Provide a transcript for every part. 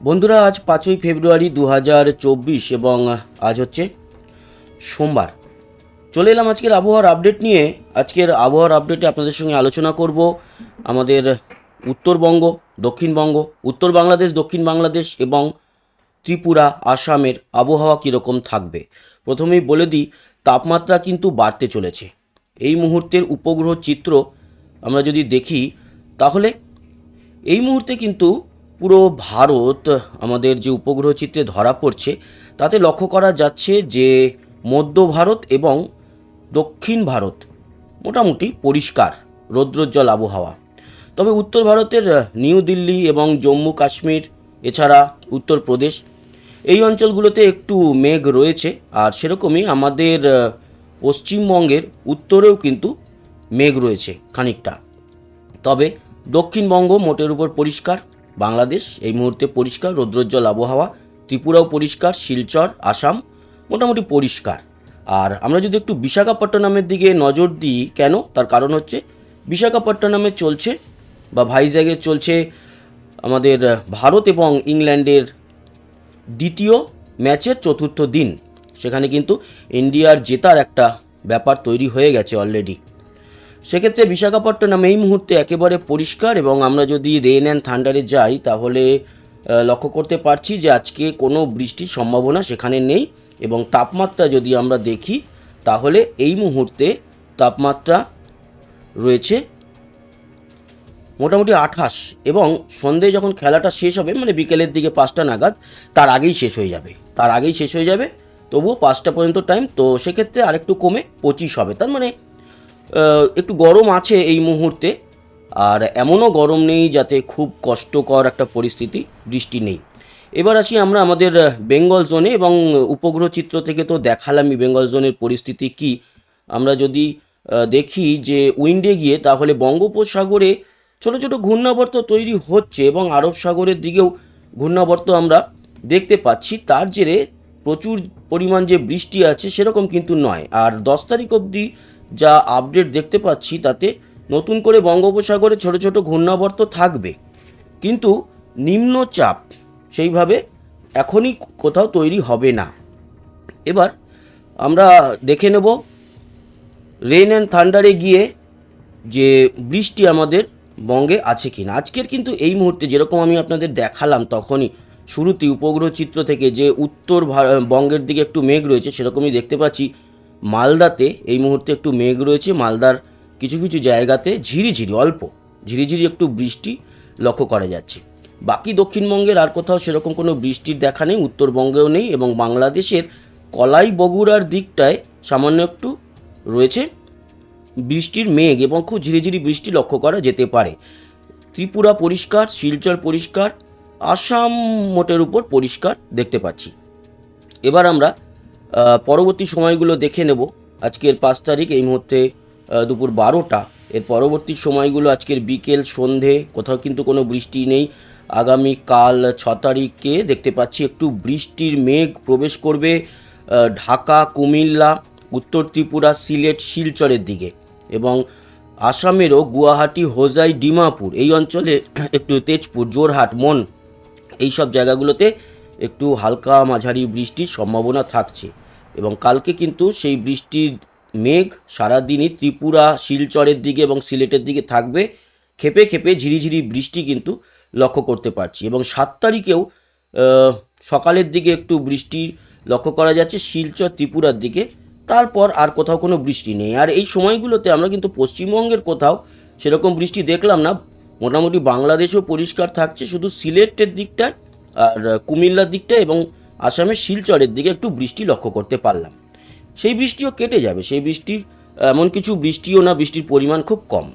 বন্ধুরা, আজ পাঁচই ফেব্রুয়ারি দু হাজার চব্বিশ এবং আজ হচ্ছে সোমবার। চলে এলাম আজকের আবহাওয়ার আপডেট নিয়ে। আজকের আবহাওয়ার আপডেটে আপনাদের সঙ্গে আলোচনা করব আমাদের উত্তরবঙ্গ, দক্ষিণবঙ্গ, উত্তর বাংলাদেশ, দক্ষিণ বাংলাদেশ এবং ত্রিপুরা, আসামের আবহাওয়া কীরকম থাকবে। প্রথমেই বলে দিই, তাপমাত্রা কিন্তু বাড়তে চলেছে। এই মুহূর্তের উপগ্রহ চিত্র আমরা যদি দেখি, তাহলে এই মুহূর্তে কিন্তু পুরো ভারত আমাদের যে উপগ্রহ চিত্রে ধরা পড়ছে, তাতে লক্ষ্য করা যাচ্ছে যে মধ্য ভারত এবং দক্ষিণ ভারত মোটামুটি পরিষ্কার রৌদ্রোজ্জ্বল আবহাওয়া। তবে উত্তর ভারতের নিউ দিল্লি এবং জম্মু কাশ্মীর, এছাড়া উত্তরপ্রদেশ এই অঞ্চলগুলোতে একটু মেঘ রয়েছে। আর সেরকমই আমাদের পশ্চিমবঙ্গের উত্তরেও কিন্তু মেঘ রয়েছে খানিকটা। তবে দক্ষিণবঙ্গ মোটের উপর পরিষ্কার বাংলাদেশ, এই মুহূর্তে পরিষ্কার, রৌদ্রোজ্জ্বল আবহাওয়া, ত্রিপুরাও পরিষ্কার, শিলচর, আসাম মোটামুটি পরিষ্কার। আর আমরা যদি একটু বিশাখাপট্টনমের দিকে নজর দিই, কেন? তার কারণ হচ্ছে বিশাখাপট্টনমে চলছে বা ভাইজ্যাগে চলছে আমাদের ভারত এবং ইংল্যান্ডের দ্বিতীয় ম্যাচের চতুর্থ দিন। সেখানে কিন্তু ইন্ডিয়ার জেতার একটা ব্যাপার তৈরি হয়ে গেছে অলরেডি। সেক্ষেত্রে বিশাখাপট্টনম এই মুহূর্তে একেবারে পরিষ্কার এবং আমরা যদি রেন অ্যান্ড থান্ডারে যাই, তাহলে লক্ষ্য করতে পারছি যে আজকে কোনো বৃষ্টির সম্ভাবনা সেখানে নেই এবং তাপমাত্রা যদি আমরা দেখি, তাহলে এই মুহূর্তে তাপমাত্রা রয়েছে মোটামুটি আঠাশ এবং সন্ধে যখন খেলাটা শেষ হবে মানে বিকেলের দিকে পাঁচটা নাগাদ, তার আগেই শেষ হয়ে যাবে। তার আগেই শেষ হয়ে যাবে, তবুও পাঁচটা পর্যন্ত টাইম তো সেক্ষেত্রে আরেকটু কমে পঁচিশ হবে। তার মানে একটু গরম আছে এই মুহূর্তে, আর এমনও গরম নেই যাতে খুব কষ্টকর একটা পরিস্থিতি, বৃষ্টি নেই। এবার আসি আমরা আমাদের বেঙ্গল জোনে এবং উপগ্রহ চিত্র থেকে তো দেখালামই বেঙ্গল জোনের পরিস্থিতি কি। আমরা যদি দেখি যে উইন্ডে গিয়ে তাহলে বঙ্গোপসাগরে ছোট ছোট ঘূর্ণাবর্ত তৈরি হচ্ছে এবং আরব সাগরের দিকেও ঘূর্ণাবর্ত আমরা দেখতে পাচ্ছি। তার জেরে প্রচুর পরিমাণ যে বৃষ্টি আছে সেরকম কিন্তু নয়। আর দশ তারিখ অবধি যা আপডেট দেখতে পাচ্ছি তাতে নতুন করে বঙ্গোপসাগরে ছোট ছোট ঘূর্ণাবর্ত থাকবে। কিন্তু নিম্নচাপ সেইভাবে এখনই কোথাও তৈরি হবে না। এবার আমরা দেখে নেব রেন অ্যান্ড থান্ডারে গিয়ে যে বৃষ্টি আমাদের বঙ্গে আছে কি না আজকের কিন্তু এই মুহূর্তে যেরকম আমি আপনাদের দেখালাম তখনই শুরুতেই উপগ্রহ চিত্র থেকে যে উত্তর বঙ্গের দিকে একটু মেঘ রয়েছে সেরকমই দেখতে পাচ্ছি। মালদাতে এই মুহূর্তে একটু মেঘ রয়েছে, মালদার কিছু কিছু জায়গাতে ঝিরিঝিরি অল্প ঝিরিঝিরি একটু বৃষ্টি লক্ষ্য করা যাচ্ছে। বাকি দক্ষিণবঙ্গের আর কোথাও সেরকম কোনো বৃষ্টির দেখা নেই, উত্তরবঙ্গেও নেই এবং বাংলাদেশের কলাই বগুড়ার দিকটায় সামান্য একটু রয়েছে বৃষ্টির মেঘ এবং খুব ঝিরিঝিরি বৃষ্টি লক্ষ্য করা যেতে পারে। ত্রিপুরা পরিষ্কার, শিলচর পরিষ্কার, আসাম মোটের উপর পরিষ্কার দেখতে পাচ্ছি। এবার আমরা পরবর্তী সময়গুলো দেখে নেব। আজকের পাঁচ তারিখ, এই মুহূর্তে দুপুর বারোটা। এর পরবর্তী সময়গুলো আজকের বিকেল, সন্ধে, কোথাও কিন্তু কোনো বৃষ্টি নেই। আগামী কাল ছ তারিখে দেখতে পাচ্ছি একটু বৃষ্টির মেঘ প্রবেশ করবে ঢাকা, কুমিল্লা, উত্তর ত্রিপুরা, সিলেট, শিলচরের দিকে এবং আসামেরও গুয়াহাটি, হোজাই, ডিমাপুর, এই অঞ্চলে একটু তেজপুর জোরহাট মন, এই সব জায়গাগুলোতে একটু হালকা মাঝারি বৃষ্টির সম্ভাবনা থাকছে। এবং কালকে কিন্তু সেই বৃষ্টির মেঘ সারাদিনই ত্রিপুরা, শিলচরের দিকে এবং সিলেটের দিকে থাকবে। খেপে খেপে ঝিরিঝিরি বৃষ্টি কিন্তু লক্ষ্য করতে পারছি এবং সাত তারিখেও সকালের দিকে একটু বৃষ্টি লক্ষ্য করা যাচ্ছে, শিলচর, ত্রিপুরার দিকে। তারপর আর কোথাও কোনো বৃষ্টি নেই। আর এই সময়গুলোতে আমরা কিন্তু পশ্চিমবঙ্গের কোথাও সেরকম বৃষ্টি দেখলাম না। মোটামুটি বাংলাদেশও পরিষ্কার থাকছে, শুধু সিলেটের দিকটায় আর কুমিল্লার দিকটায় এবং আসামের শিলচরের দিকে একটু বৃষ্টি লক্ষ্য করতে পারলাম। সেই বৃষ্টিও কেটে যাবে, সেই বৃষ্টির, এমন কিছু বৃষ্টিও না, বৃষ্টির পরিমাণ খুব কম।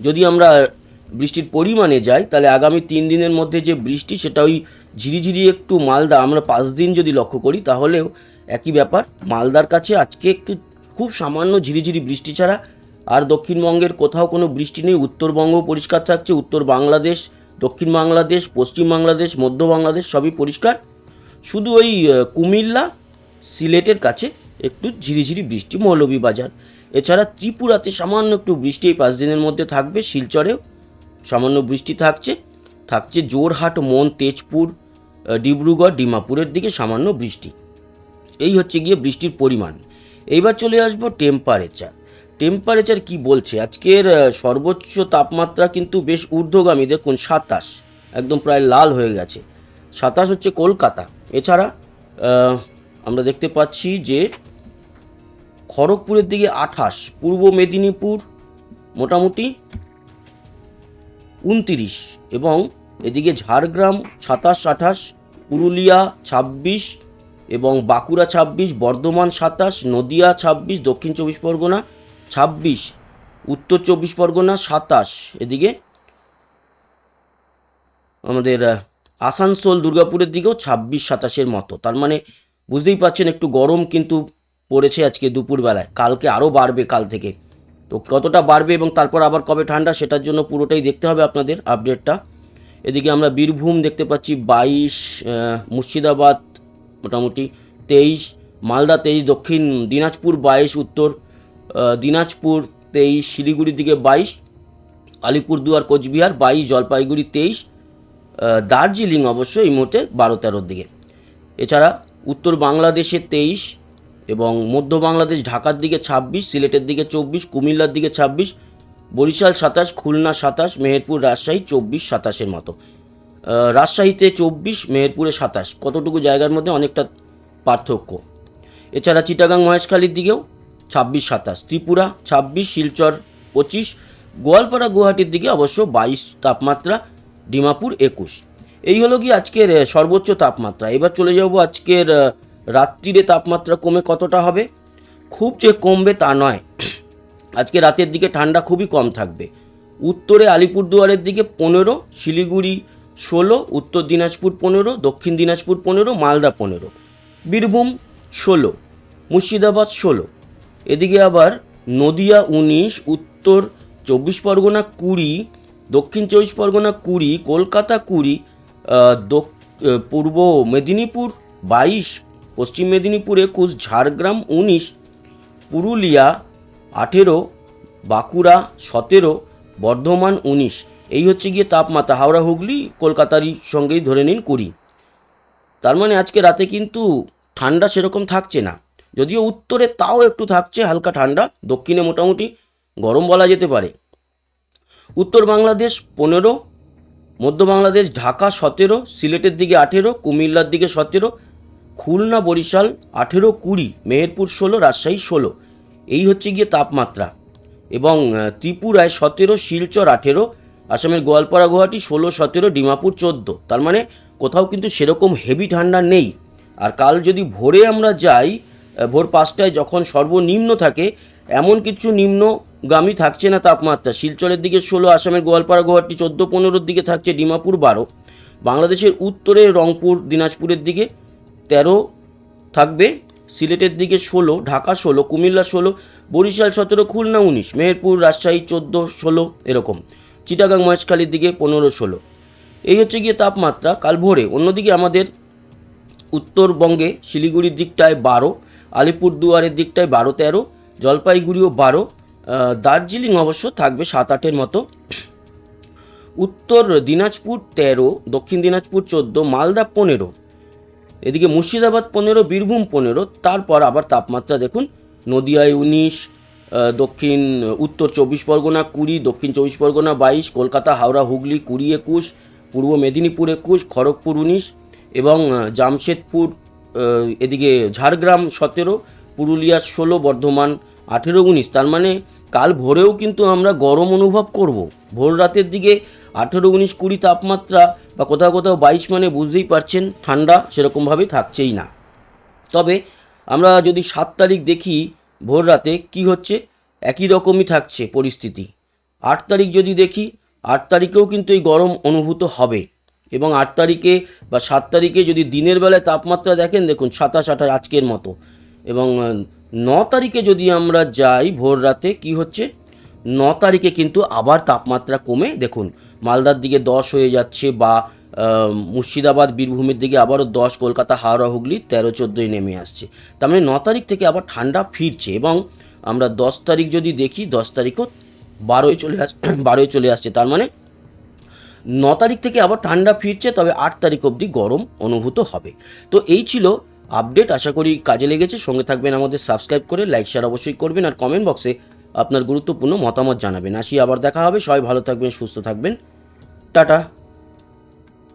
যদি আমরা বৃষ্টির পরিমাণে যাই, তাহলে আগামী তিন দিনের মধ্যে যে বৃষ্টি, সেটা ওই ঝিরিঝিরি একটু মালদা, আমরা পাঁচ দিন যদি লক্ষ্য করি, তাহলেও একই ব্যাপার। মালদার কাছে আজকে একটু খুব সামান্য ঝিরিঝিরি বৃষ্টি ছাড়া, আর দক্ষিণবঙ্গের কোথাও কোনো বৃষ্টি নেই। উত্তরবঙ্গ পরিষ্কার থাকছে, উত্তর বাংলাদেশ, দক্ষিণ বাংলাদেশ, পশ্চিম বাংলাদেশ, মধ্য বাংলাদেশ সবই পরিষ্কার। শুধু ওই কুমিল্লা সিলেটের কাছে একটু ঝিরিঝিরি বৃষ্টি মৌলভীবাজার এছাড়া ত্রিপুরাতে সামান্য একটু বৃষ্টি এই পাঁচ দিনের মধ্যে থাকবে, শিলচরেও সামান্য বৃষ্টি থাকছে। থাকছে জোরহাট মন তেজপুর ডিব্রুগড়, ডিমাপুরের দিকে সামান্য বৃষ্টি। এই হচ্ছে গিয়ে বৃষ্টির পরিমাণ। এইবার চলে আসব টেম্পারেচার টেম্পারেচার কি বলছে? আজকের সর্বোচ্চ তাপমাত্রা কিন্তু বেশ ঊর্ধ্বগামী। দেখুন, সাতাশ, একদম প্রায় লাল হয়ে গেছে। সাতাশ হচ্ছে কলকাতা। এছাড়া আমরা দেখতে পাচ্ছি যে খড়গপুরের দিকে আঠাশ, পূর্ব মেদিনীপুর মোটামুটি উনতিরিশ এবং এদিকে ঝাড়গ্রাম সাতাশ, আঠাশ, পুরুলিয়া ছাব্বিশ এবং বাঁকুড়া ছাব্বিশ, বর্ধমান সাতাশ, নদিয়া ছাব্বিশ, দক্ষিণ চব্বিশ পরগনা ছাব্বিশ, উত্তর চব্বিশ পরগনা সাতাশ। এদিকে আমাদের আসানসোল, দুর্গাপুরের দিকেও ছাব্বিশ সাতাশের মতো। তার মানে বুঝতেই পারছেন, একটু গরম কিন্তু পড়েছে আজকে দুপুরবেলায়। কালকে আরও বাড়বে কাল থেকে। তো কতটা বাড়বে এবং তারপর আবার কবে ঠান্ডা, সেটার জন্য পুরোটাই দেখতে হবে আপনাদের আপডেটটা। এদিকে আমরা বীরভূম দেখতে পাচ্ছি, বাইশ মুর্শিদাবাদ মোটামুটি তেইশ, মালদা তেইশ, দক্ষিণ দিনাজপুর বাইশ, উত্তর দিনাজপুর তেইশ, শিলিগুড়ির দিকে বাইশ, আলিপুরদুয়ার, কোচবিহার বাইশ, জলপাইগুড়ি তেইশ দার্জিলিং অবশ্য এই মুহূর্তে বারো তেরোর দিকে। এছাড়া উত্তর বাংলাদেশে তেইশ এবং মধ্য বাংলাদেশ ঢাকার দিকে ছাব্বিশ, সিলেটের দিকে চব্বিশ, কুমিল্লার দিকে ছাব্বিশ, বরিশাল সাতাশ, খুলনা সাতাশ, মেহেরপুর, রাজশাহী চব্বিশ, সাতাশের মতো। রাজশাহীতে চব্বিশ, মেহেরপুরে সাতাশ। কতটুকু জায়গার মধ্যে অনেকটা পার্থক্য। এছাড়া চিটাগাং মহেশখালীর দিকেও ছাব্বিশ, সাতাশ। ত্রিপুরা ছাব্বিশ, শিলচর পঁচিশ। গোয়ালপাড়া, গুয়াহাটির দিকে অবশ্য বাইশ তাপমাত্রা। ডিমাপুর একুশ। এই হলো কি আজকের সর্বোচ্চ তাপমাত্রা। এবার চলে যাব আজকের রাত্রিরে তাপমাত্রা কমে কতটা হবে? খুব যে কমবে তা নয়। আজকে রাতের দিকে ঠান্ডা খুবই কম থাকবে। উত্তরে আলিপুরদুয়ারের দিকে পনেরো, শিলিগুড়ি ষোলো, উত্তর দিনাজপুর পনেরো, দক্ষিণ দিনাজপুর পনেরো, মালদা পনেরো। বীরভূম ষোলো, মুর্শিদাবাদ ষোলো। এদিকে আবার নদিয়া উনিশ, উত্তর চব্বিশ পরগনা কুড়ি দক্ষিণ চব্বিশ পরগনা কুড়ি, কলকাতা কুড়ি পূর্ব মেদিনীপুর বাইশ, পশ্চিম মেদিনীপুর একুশ, ঝাড়গ্রাম উনিশ, পুরুলিয়া আঠেরো, বাঁকুড়া সতেরো, বর্ধমান উনিশ। এই হচ্ছে গিয়ে তাপমাত্রা। হাওড়া, হুগলি, কলকাতারই সঙ্গেই ধরে নিন কুড়ি। তার মানে আজকে রাতে কিন্তু ঠান্ডা সেরকম থাকছে না। যদিও উত্তরে তাও একটু থাকছে, হালকা ঠান্ডা। দক্ষিণে মোটামুটি গরম বলা যেতে পারে। উত্তর বাংলাদেশ পনেরো, মধ্য বাংলাদেশ ঢাকা সতেরো, সিলেটের দিকে আঠেরো, কুমিল্লার দিকে সতেরো, খুলনা, বরিশাল আঠেরো, কুড়ি, মেহেরপুর ষোলো, রাজশাহী ষোলো। এই হচ্ছে গিয়ে তাপমাত্রা। এবং ত্রিপুরায় সতেরো, শিলচর আঠেরো, আসামের গোয়ালপাড়া, গুয়াহাটি ষোলো, সতেরো, ডিমাপুর চোদ্দ। তার মানে কোথাও কিন্তু সেরকম হেভি ঠান্ডা নেই। আর কাল যদি ভোরে আমরা যাই ভোর পাঁচটায় যখন সর্বনিম্ন থাকে এমন কিছু নিম্নগামী থাকছে না তাপমাত্রা। শিলচরের দিকে ষোলো, আসামের গোয়ালপাড়া, গুয়াহাটি, চোদ্দ, পনেরোর দিকে থাকছে ডিমাপুর বারো। বাংলাদেশের উত্তরে রংপুর, দিনাজপুরের দিকে তেরো থাকবে। সিলেটের দিকে ষোলো, ঢাকা ষোলো, কুমিল্লা ষোলো, বরিশাল সতেরো, খুলনা উনিশ, মেহেরপুর, রাজশাহী চোদ্দ, ষোলো এরকম। চিটাগাং, মহেশখালীর দিকে পনেরো, ষোলো। এই হচ্ছে গিয়ে তাপমাত্রা। কাল ভোরে অন্যদিকে আমাদের উত্তরবঙ্গে শিলিগুড়ির দিকটায় বারো, আলিপুরদুয়ারের দিকটায় বারো, তেরো জলপাইগুড়িও বারো দার্জিলিং অবশ্য থাকবে সাত আটের মতো। উত্তর দিনাজপুর তেরো, দক্ষিণ দিনাজপুর চোদ্দ, মালদা পনেরো, এদিকে মুর্শিদাবাদ পনেরো, বীরভূম পনেরো, তারপর আবার তাপমাত্রা দেখুন নদিয়ায় উনিশ দক্ষিণ, উত্তর চব্বিশ পরগনা কুড়ি, দক্ষিণ চব্বিশ পরগনা বাইশ, কলকাতা, হাওড়া, হুগলি কুড়ি একুশ, পূর্ব মেদিনীপুর একুশ, খড়গপুর উনিশ এবং জামশেদপুর এদিকে ঝাড়গ্রাম সতেরো পুরুলিয়া ষোলো, বর্ধমান আঠেরো উনিশ, তার মানে কাল ভোরেও কিন্তু আমরা গরম অনুভব করব। ভোর রাতের দিকে আঠেরো উনিশ কুড়ি তাপমাত্রা বা কোথাও কোথাও বাইশ মানে বুঝতেই পারছেন, ঠান্ডা সেরকমভাবে থাকছেই না। তবে আমরা যদি সাত তারিখ দেখি ভোর রাতে, কী হচ্ছে? একই রকমই থাকছে পরিস্থিতি। আট তারিখ যদি দেখি, আট তারিখেও কিন্তু এই গরম অনুভূত হবে এবং আট তারিখে বা সাত তারিখে যদি দিনের বেলায় তাপমাত্রা দেখেন, দেখুন সাতাশ আঠাশ আজকের মতো এবং ন তারিখে যদি আমরা যাই ভোর রাতে, কি হচ্ছে? ন তারিখে কিন্তু আবার তাপমাত্রা কমে। দেখুন, মালদার দিকে দশ হয়ে যাচ্ছে বা মুর্শিদাবাদ, বীরভূমের দিকে আবারও দশ, কলকাতা, হাওড়া, হুগলি, তেরো, চোদ্দোই নেমে আসছে। তার মানে ন তারিখ থেকে আবার ঠান্ডা ফিরছে এবং আমরা দশ তারিখ যদি দেখি, দশ তারিখও বারোই চলে আস, বারোই চলে আসছে। তার মানে ন তারিখ থেকে আবার ঠান্ডা ফিরছে, তবে আট তারিখ অবধি গরম অনুভূত হবে। তো এই ছিল আপডেট আশা করি কাজে লেগেছে। সঙ্গে থাকবেন আমাদের সাবস্ক্রাইব করে, লাইক শেয়ার অবশ্যই করবেন আর কমেন্ট বক্সে আপনার গুরুত্বপূর্ণ মতামত জানাবেন। আসি, আবার দেখা হবে। সবাই ভালো থাকবেন, সুস্থ থাকবেন। টাটা।